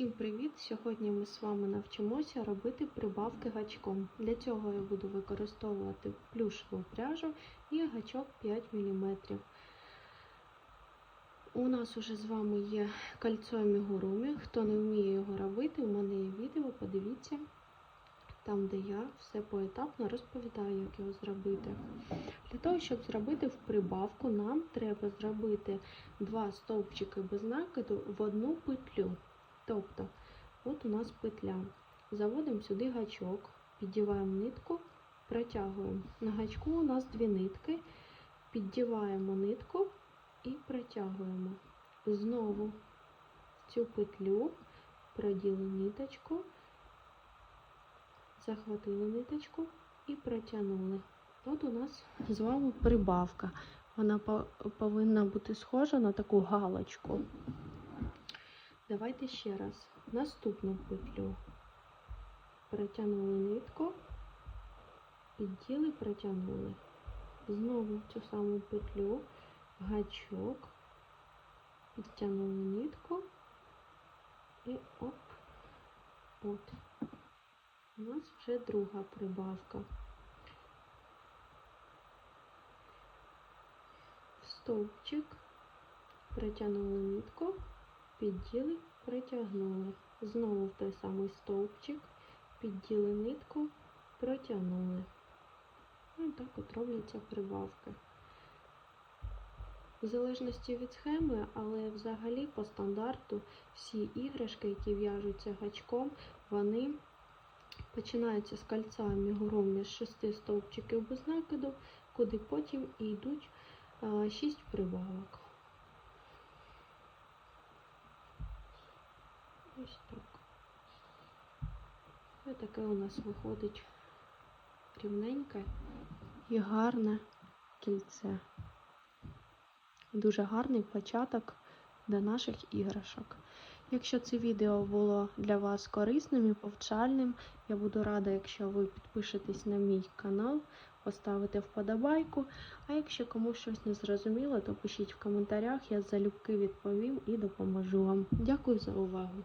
Всім привіт! Сьогодні ми з вами навчимося робити прибавки гачком. Для цього я буду використовувати плюшеву пряжу і гачок 5 мм. У нас уже з вами є кольцо мігурумі. Хто не вміє його робити, у мене є відео, подивіться, там, де я все поетапно розповідаю, як його зробити. Для того, щоб зробити в прибавку, нам треба зробити два стовпчики без накиду в одну петлю. Тобто, от у нас петля. Заводимо сюди гачок, піддіваємо нитку, протягуємо. На гачку у нас дві нитки, піддіваємо нитку і протягуємо. Знову цю петлю проділи ниточку, захватили ниточку і протягнули. От у нас з вами прибавка. Вона повинна бути схожа на таку галочку. Давайте ще раз. Наступну петлю протягнули нитку, підділи, протягнули. Знову цю саму петлю, гачок, підтягнули нитку і оп, от. У нас вже друга прибавка. Стовпчик, протягнули нитку підділи, притягнули. Знову в той самий стовпчик, підділи нитку, протягнули. І так от робляться прибавки. В залежності від схеми, але взагалі по стандарту всі іграшки, які в'яжуться гачком, вони починаються з кольця мігурумі з шести стовпчиків без накиду, куди потім і йдуть 6 прибавок. Ось так. Ось таке у нас виходить рівненьке і гарне кільце. Дуже гарний початок до наших іграшок. Якщо це відео було для вас корисним і повчальним, я буду рада, якщо ви підпишетесь на мій канал, поставите вподобайку. А якщо комусь щось не зрозуміло, то пишіть в коментарях, я залюбки відповім і допоможу вам. Дякую за увагу!